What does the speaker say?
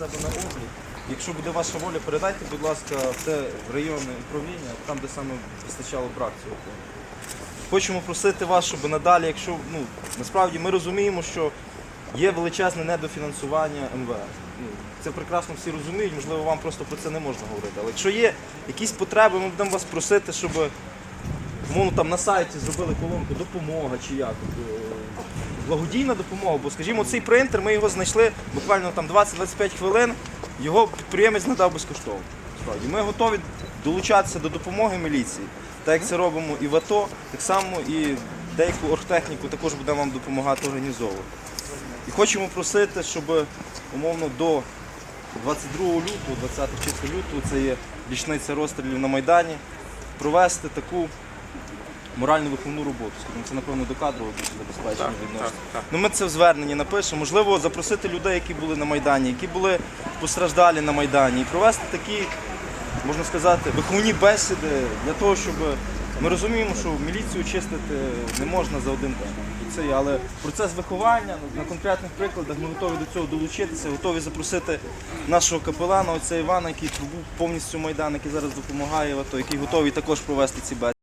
себе на облік. Якщо буде ваша воля, передайте, будь ласка, це в районне управління, там, де саме вистачало брак цього. фонду. Хочемо просити вас, щоб надалі, якщо ну насправді ми розуміємо, що є величезне недофінансування МВС. Ну, це прекрасно всі розуміють, можливо, вам просто про це не можна говорити. Але якщо є якісь потреби, ми будемо вас просити, щоб мовно там на сайті зробили колонку допомога чи як. Благодійна допомога, бо скажімо, цей принтер, ми його знайшли буквально там 20-25 хвилин, його підприємець надав безкоштовно. Справді. Ми готові долучатися до допомоги міліції, так як це робимо і в АТО, так само і деяку оргтехніку також будемо вам допомагати організовувати. І хочемо просити, щоб умовно до 22 лютого, 20 числа лютого, це є річниця розстрілів на Майдані, провести таку морально виховну роботу. Скажімо, це напевно до кадрового більше забезпечення відноситься. Ну ми це в зверненні напишемо. Можливо, запросити людей, які були на Майдані, які були постраждалі на Майдані, і провести такі, можна сказати, виховні бесіди для того, щоб ми розуміємо, що міліцію чистити не можна за один день. Це є. Але процес виховання ну, на конкретних прикладах ми готові до цього долучитися, готові запросити нашого капелана, отця Івана, який пробув повністю Майдан, який зараз допомагає, в АТО, який готовий також провести ці бесіди.